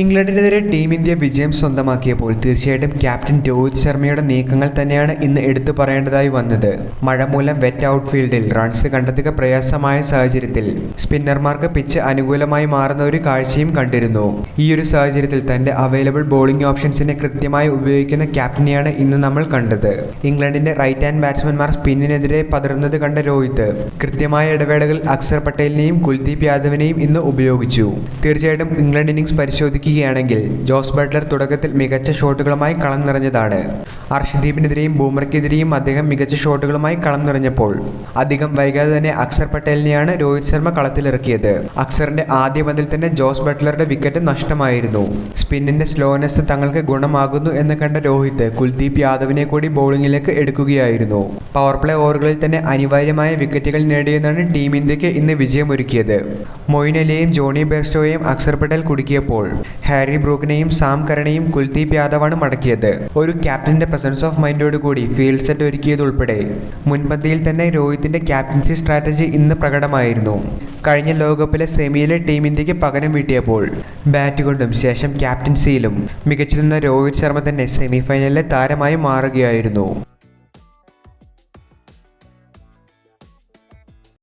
ഇംഗ്ലണ്ടിനെതിരെ team India വിജയം സ്വന്തമാക്കിയപ്പോൾ തീർച്ചയായിട്ടും captain Rohit ശർമ്മയുടെ നീക്കങ്ങൾ തന്നെയാണ് ഇന്ന് എടുത്തു പറയേണ്ടതായി വന്നത്. മഴ മൂലം വെറ്റ് ഔട്ട്ഫീൽഡിൽ റൺസ് കണ്ടെത്തുക പ്രയാസമായ സാഹചര്യത്തിൽ സ്പിന്നർമാർക്ക് പിച്ച് അനുകൂലമായി മാറുന്ന ഒരു കാഴ്ചയും കണ്ടിരുന്നു. ഈ ഒരു സാഹചര്യത്തിൽ തന്റെ അവൈലബിൾ ബോളിംഗ് ഓപ്ഷൻസിനെ കൃത്യമായി ഉപയോഗിക്കുന്ന ക്യാപ്റ്റനെയാണ് ഇന്ന് നമ്മൾ കണ്ടത്. ഇംഗ്ലണ്ടിന്റെ റൈറ്റ് ഹാൻഡ് ബാറ്റ്സ്മാൻമാർ സ്പിന്നിനെതിരെ പതറുന്നത് കണ്ട രോഹിത് കൃത്യമായ ഇടവേളകൾ അക്സർ പട്ടേലിനെയും കുൽദീപ് യാദവിനെയും ഇന്ന് ഉപയോഗിച്ചു. തീർച്ചയായിട്ടും ഇംഗ്ലണ്ട് ഇന്നിംഗ്സ് പരിശോധിക്കുകയാണെങ്കിൽ ജോസ് ബട്ട്ലർ തുടക്കത്തിൽ മികച്ച ഷോട്ടുകളുമായി കളം നിറഞ്ഞതാണ്. അർഷദീപിനെതിരെയും ബൂമറയ്ക്കെതിരെയും അദ്ദേഹം മികച്ച ഷോട്ടുകളുമായി കളം നിറഞ്ഞപ്പോൾ. അധികം വൈകാതെ തന്നെ അക്സർ പട്ടേലിനെയാണ് രോഹിത് ശർമ്മ കളത്തിലിറക്കിയത്. അക്സറിന്റെ ആദ്യ പന്തിൽ തന്നെ ജോസ് ബട്ട്ലറുടെ വിക്കറ്റ് നഷ്ടമായിരുന്നു. സ്പിന്നിന്റെ സ്ലോനെസ് തങ്ങൾക്ക് ഗുണമാകുന്നു എന്ന് കണ്ട രോഹിത് കുൽദീപ് യാദവിനെ കൂടി ബൗളിംഗിലേക്ക് എടുക്കുകയായിരുന്നു. പവർ പ്ലേ ഓവറുകളിൽ തന്നെ അനിവാര്യമായ വിക്കറ്റുകൾ നേടിയെന്നാണ് ടീം ഇന്ത്യയ്ക്ക് ഇന്ന് വിജയമൊരുക്കിയത്. മൊയിൻ അലിയെയും ജോണി ബെർസ്റ്റോയെയും അക്സർ പട്ടേൽ കുടുക്കിയപ്പോൾ. ഹാരി ബ്രൂക്കിനെയും സാം കരണെയും കുൽദീപ് യാദവാണ് മടക്കിയത്. ഒരു ക്യാപ്റ്റന്റെ പ്രസൻസ് ഓഫ് മൈൻഡോട് കൂടി ഫീൽഡ് സെറ്റ് ഒരുക്കിയതുൾപ്പെടെ മുൻപന്തിയിൽ തന്നെ രോഹിത്തിന്റെ ക്യാപ്റ്റൻസി സ്ട്രാറ്റജി ഇന്ന് പ്രകടമായിരുന്നു. കഴിഞ്ഞ ലോകകപ്പിലെ സെമിയിലെ ടീം ഇന്ത്യയ്ക്ക് പകരം വീട്ടിയപ്പോൾ ബാറ്റ് കൊണ്ടും ശേഷം ക്യാപ്റ്റൻസിയിലും മികച്ചു നിന്ന രോഹിത് ശർമ്മ തന്നെ സെമിഫൈനലിലെ താരമായി മാറുകയായിരുന്നു.